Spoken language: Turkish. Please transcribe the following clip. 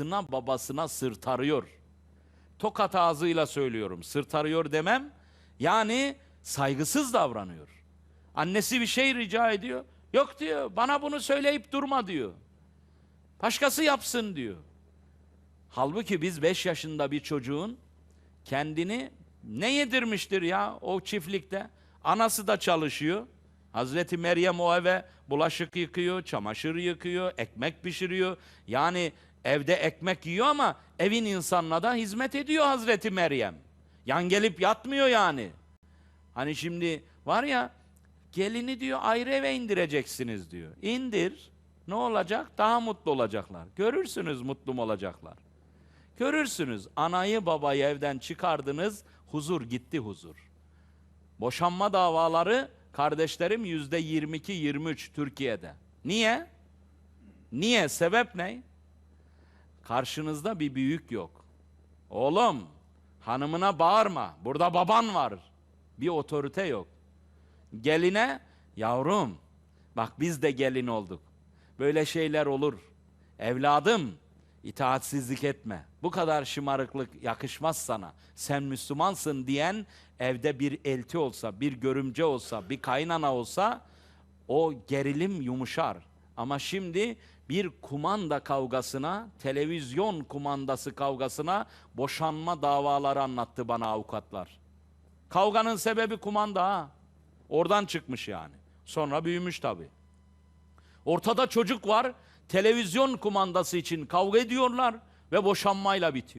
anasına babasına sırt arıyor. Tokat ağzıyla söylüyorum. Sırt arıyor demem. Yani saygısız davranıyor. Annesi bir şey rica ediyor. Yok diyor. Bana bunu söyleyip durma diyor. Başkası yapsın diyor. Halbuki biz 5 yaşında bir çocuğun kendini ne yedirmiştir ya o çiftlikte? Anası da çalışıyor. Hazreti Meryem o eve bulaşık yıkıyor, çamaşır yıkıyor, ekmek pişiriyor. Yani evde ekmek yiyor ama evin insanına da hizmet ediyor Hazreti Meryem. Yan gelip yatmıyor yani. Hani şimdi var ya gelini diyor ayrı eve indireceksiniz diyor. İndir. Ne olacak? Daha mutlu olacaklar. Görürsünüz mutlu mu olacaklar. Görürsünüz anayı babayı evden çıkardınız, huzur gitti huzur. Boşanma davaları kardeşlerim yüzde 22-23 Türkiye'de. Niye? Niye? Sebep ne? Karşınızda bir büyük yok. Oğlum, hanımına bağırma. Burada baban var. Bir otorite yok. Geline, yavrum, bak biz de gelin olduk. Böyle şeyler olur. Evladım, itaatsizlik etme. Bu kadar şımarıklık yakışmaz sana. Sen Müslümansın diyen evde bir elti olsa, bir görümce olsa, bir kaynana olsa o gerilim yumuşar. Ama şimdi bir kumanda kavgasına, televizyon kumandası kavgasına boşanma davaları anlattı bana avukatlar. Kavganın sebebi kumanda ha. Oradan çıkmış yani. Sonra büyümüş tabii. Ortada çocuk var. Televizyon kumandası için kavga ediyorlar ve boşanmayla bitiyor.